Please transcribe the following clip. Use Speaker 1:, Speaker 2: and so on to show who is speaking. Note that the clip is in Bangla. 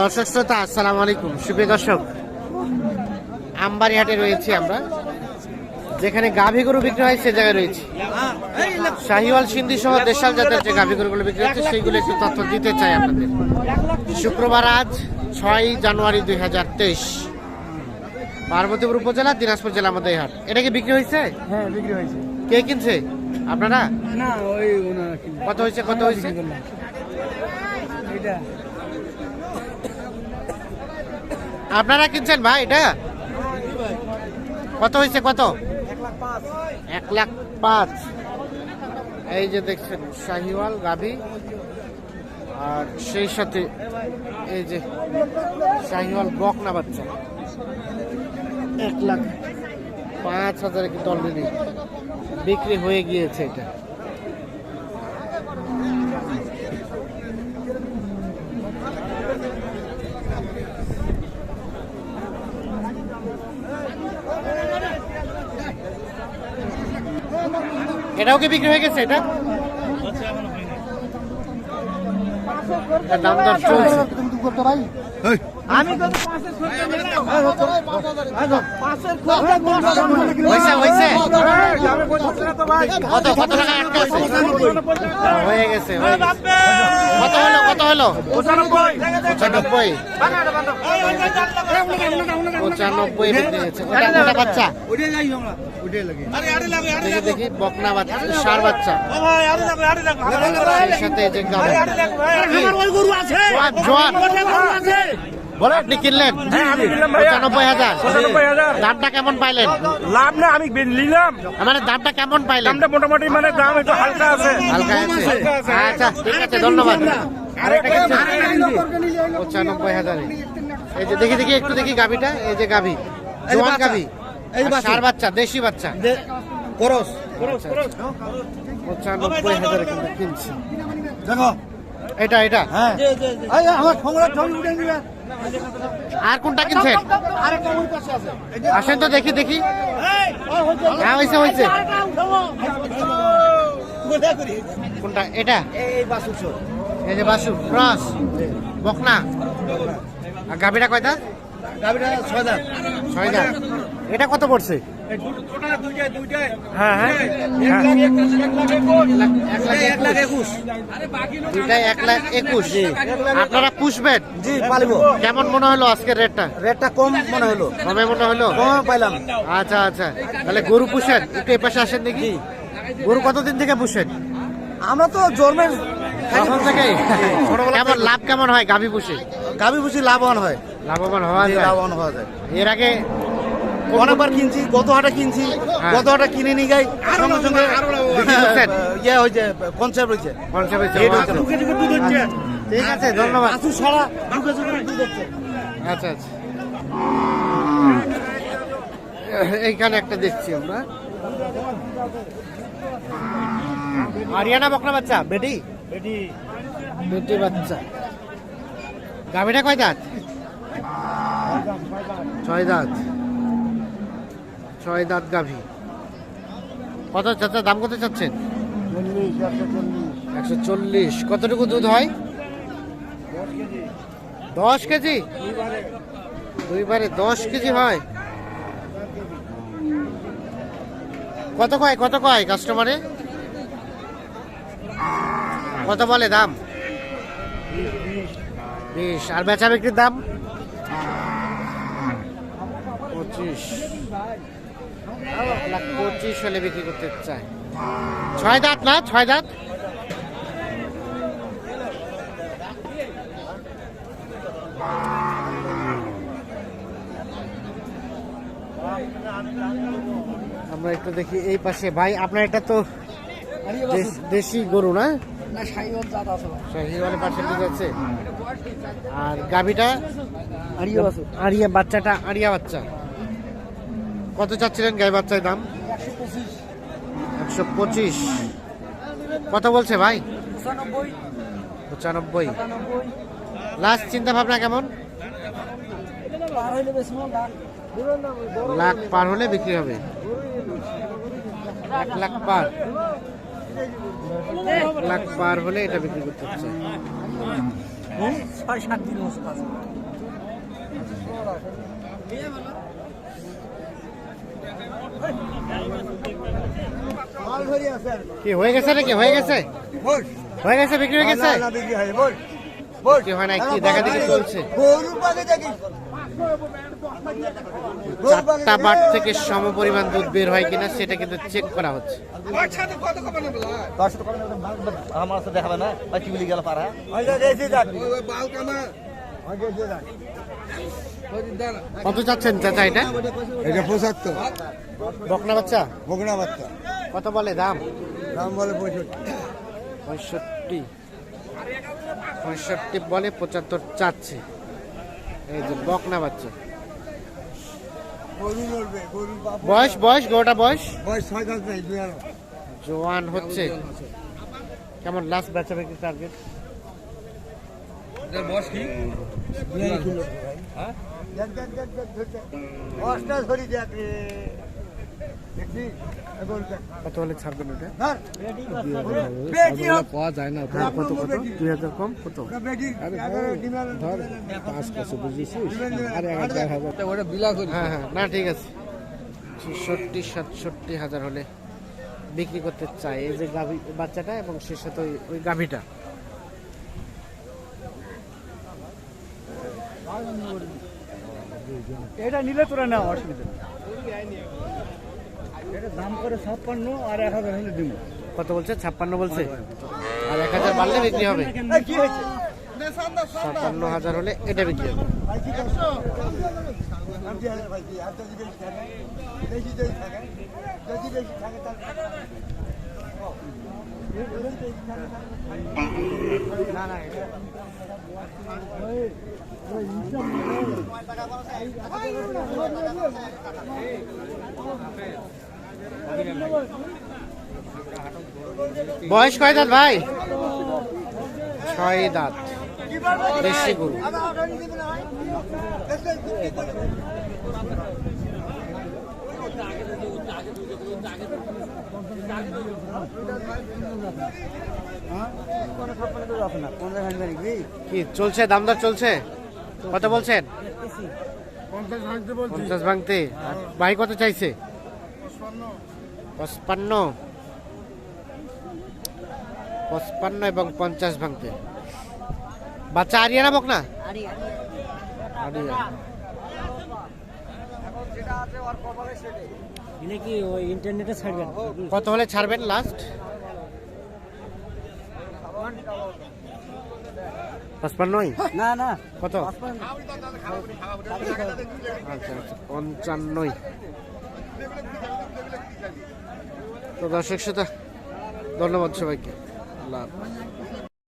Speaker 1: দর্শক শ্রোতা আসসালামু আলাইকুম। সুপ্রিয় দর্শক আমবাড়িহাটে রয়েছি আমরা যেখানে গাভী গরু বিক্রি হয় সে জায়গায় রয়েছি। শাহিওয়াল সিন্ধি সহ দেশাল জাতের যে গাভী গরুগুলো বিক্রি হচ্ছে সেইগুলো একটু তথ্য দিতে চাই আপনাদের। শুক্রবার আজ ছয় জানুয়ারি দুই হাজার তেইশ পার্বতীপুর উপজেলা দিনাজপুর জেলা আমাদের হাট। এটা কি বিক্রি হয়েছে?
Speaker 2: হ্যাঁ বিক্রি হয়েছে।
Speaker 1: কে কিনছে? আপনারা?
Speaker 2: না ওই
Speaker 1: কত হয়েছে কত হয়েছে?
Speaker 2: এটা
Speaker 1: আপনারা কিনছেন ভাই এটা? কত হয়েছে কত? এক লাখ পাঁচ। এই যে দেখছেন, শাহিওয়াল, গাভী। আর সেই সাথে এই যে শাহিওয়াল বকনা বাচ্চা। এক লাখ পাঁচ হাজারে কিন্তু অলরেডি বিক্রি হয়ে গিয়েছে এটা। এটাও কি বিক্রি হয়ে গেছে এটা? দাম দর চলছে।
Speaker 2: আমি
Speaker 1: কত কত টাকা আটকে আছে হয়ে গেছে কত হলো কত হলো পঁচানব্বই পঁচানব্বই ওটা ওটা বাচ্চা দেখি দেখি বকনা বাচ্চা সার বাচ্চা সাথে জোয়ান বলে আপনি কিনলেন?
Speaker 3: হ্যাঁ, আমি কিনলাম ভাইয়া।
Speaker 1: পঁচানব্বই হাজার।
Speaker 3: পঁচানব্বই হাজার।
Speaker 1: দামটা কেমন পাইলেন?
Speaker 3: লাভ না আমি নিলাম।
Speaker 1: মানে দামটা কেমন পাইলেন?
Speaker 3: দামটা মোটামুটি মানে দাম একটু হালকা আছে।
Speaker 1: হালকা আছে। আচ্ছা ঠিক আছে ধন্যবাদ। আরেকটা পঁচানব্বই হাজারে। এই যে দেখি দেখি একটু দেখি গাভিটা। এই যে গাভি। জোয়ান গাভি। ষাঁড় বাচ্চা। দেশি বাচ্চা।
Speaker 2: করস
Speaker 1: পঁচানব্বই হাজারে কিন্তু কিনছি।
Speaker 2: দেখো।
Speaker 1: এটা এটা?
Speaker 2: হ্যাঁ। আমার সংগ্রাম উঠে
Speaker 1: আর কোনটা কিনছেন? আসেন তো দেখি দেখি। হ্যাঁ হয়েছে হয়েছে কোনটা? এটা?
Speaker 2: এই
Speaker 1: যে বাসু ক্রস। বকনা। আর গাভীটা কয়টা?
Speaker 2: ছয়
Speaker 1: ছয় এটা কত পড়ছে? হ্যাঁ হ্যাঁ।
Speaker 2: এক লাখ একুশ।
Speaker 1: দুইটাই এক লাখ একুশ। আপনারা পুষবেন।
Speaker 2: জি পালিব।
Speaker 1: কেমন মনে হলো আজকের রেটটা?
Speaker 2: রেটটা কম মনে হলো।
Speaker 1: কমে মনে হলো?
Speaker 2: কম পাইলাম।
Speaker 1: আচ্ছা আচ্ছা। তাহলে গরু পুষেন। একটু এ পাশে আসেন দেখি। গরু কতদিন থেকে পুষেন?
Speaker 2: আমরা তো জন্মের
Speaker 1: কেমন লাভ কেমন হয় গাভী পুষে?
Speaker 2: গাবি বুঝি লাভবান হয়।
Speaker 1: লাভবান হওয়া যায়।
Speaker 2: লাভবান হওয়া যায়।
Speaker 1: এর আগে
Speaker 2: অনেকবার কিনছি গত হাটে কিনছি
Speaker 1: হ্যাঁ।
Speaker 2: গত হাটে কিনে নিয়ে যাই সঙ্গে সঙ্গে ইয়ে হয়েছে কনসেপ্ট হয়েছে।
Speaker 1: কনসেপ্ট হয়েছে। ঠিক আছে ধন্যবাদ।
Speaker 2: দুটো দুধ হচ্ছে।
Speaker 1: আচ্ছা আচ্ছা। এইখানে একটা দেখছি আমরা। আরিয়ানা বকরা বাচ্চা বেটি। বেটি বাচ্চা। গাভিটা কয় দাঁত? ছয় দাঁত। ছয় দাঁত গাভি। কত চাচা দাম কত চাচ্ছেন? একশো চল্লিশ। কতটুকু দুধ হয়? দশ কেজি। দুইবারে। দশ কেজি হয়। কত কয় কত কয় কাস্টমারে কত বলে দাম? বিশ আর বেচা বিক্রির দাম? পঁচিশ। এক লাখ পঁচিশ হলে বিক্রি করতে চায় ছয় দাঁত না ছয় দাঁত? আমরা একটু দেখি এই পাশে। ভাই আপনার এটা তো দেশি গরু না?
Speaker 2: আছে
Speaker 1: আর গাভিটা?
Speaker 2: আড়িয়া
Speaker 1: বাচ্চাটা আড়িয়া বাচ্চা। কত চাচ্ছিলেন গাই বাচ্চার দাম?
Speaker 2: একশো পঁচিশ।
Speaker 1: কত বলছে ভাই?
Speaker 2: পঁচানব্বই।
Speaker 1: লাস্ট চিন্তা ভাবনা কেমন
Speaker 2: মন লাখ।
Speaker 1: পার হলে বিক্রি হবে। এক লাখ পার। এক লাখ পার হলে এটা বিক্রি করতে হচ্ছে।
Speaker 2: ছয় সাত দিন
Speaker 1: কি হয়ে গেছে নাকি? হয়ে গেছে? হয়ে গেছে বিক্রি হয়ে গেছে? বিক্রি হয় না কি দেখা দেখি চলছে? চারটা বাট থেকে সম পরিমাণ দুধ বের হয় কিনা সেটা কিন্তু চেক করা হচ্ছে।
Speaker 2: আমার সাথে দেখাবে না? গেল পারা
Speaker 1: কত চাচ্ছেন চাচা এটা?
Speaker 4: এটা পঁচাত্তর।
Speaker 1: বকনা বাচ্চা?
Speaker 4: বগনা বাচ্চা।
Speaker 1: কত বলে দাম?
Speaker 4: দাম বলে পঁয়ষট্টি।
Speaker 1: পঁয়ষট্টি। পঁয়ষট্টি বলে পঁচাত্তর চাচ্ছে। এই যে বকনা বাচ্চা। বয়স বয়স গোটা বয়স?
Speaker 4: বয়স
Speaker 1: জোয়ান। হচ্ছে। কেমন লাস্ট বেচা বিক্রি টার্গেট
Speaker 4: দেখ দেখ ধরি দেখ।
Speaker 1: কত ছাড়বেন ওটা
Speaker 4: ধর।
Speaker 1: পাওয়া যায় না।
Speaker 4: হ্যাঁ, কত, কত?
Speaker 1: দুই হাজার কম? কত?
Speaker 4: ওটা
Speaker 1: পাঁচ কাছে বুঝেছিস এক
Speaker 4: আরে,
Speaker 1: হাজার। হ্যাঁ হ্যাঁ না ঠিক আছে। ছেষট্টি সাতষট্টি হাজার হলে বিক্রি করতে চাই এই যে গাভী বাচ্চাটা এবং সে সাথে ওই- ওই গাভীটা।
Speaker 2: এটা নিলে তোরা না অসুবিধা এটা দাম করে ছাপ্পান্ন আর এক হাজার হলে দিব।
Speaker 1: কত বলছে? ছাপ্পান্ন বলছে? আর এক হাজার বাড়লে বিক্রি হবে।
Speaker 4: এই, কি হয়েছে?
Speaker 1: ছাপ্পান্ন হাজার হলে এটা বিক্রি হবে।
Speaker 4: বেশি থাকে? বেশি যদি থাকে?
Speaker 1: বয়স কয় দাঁত ভাই? ছয় দাঁত। দেশি গরু। কি, চলছে? দামদার চলছে? কত বলছেন? পঞ্চাশ ভাঙতে। আর ভাই কত চাইছে? পঁচপান্ন। পঁচপান্ন এবং পঞ্চাশ ভাঙতে। বাচ্চা আরিয়া না বক না? আরিয়া।
Speaker 2: এনে কি ওই ইন্টারনেটে ছাড়বেন?
Speaker 1: কত হলে ছাড়বেন লাস্ট পঁচপান্নই?
Speaker 2: না না।
Speaker 1: কত? আচ্ছা আচ্ছা পঞ্চান্নই। তো দর্শক শ্রোতা ধন্যবাদ সবাইকে। আল্লাহ হাফেজ।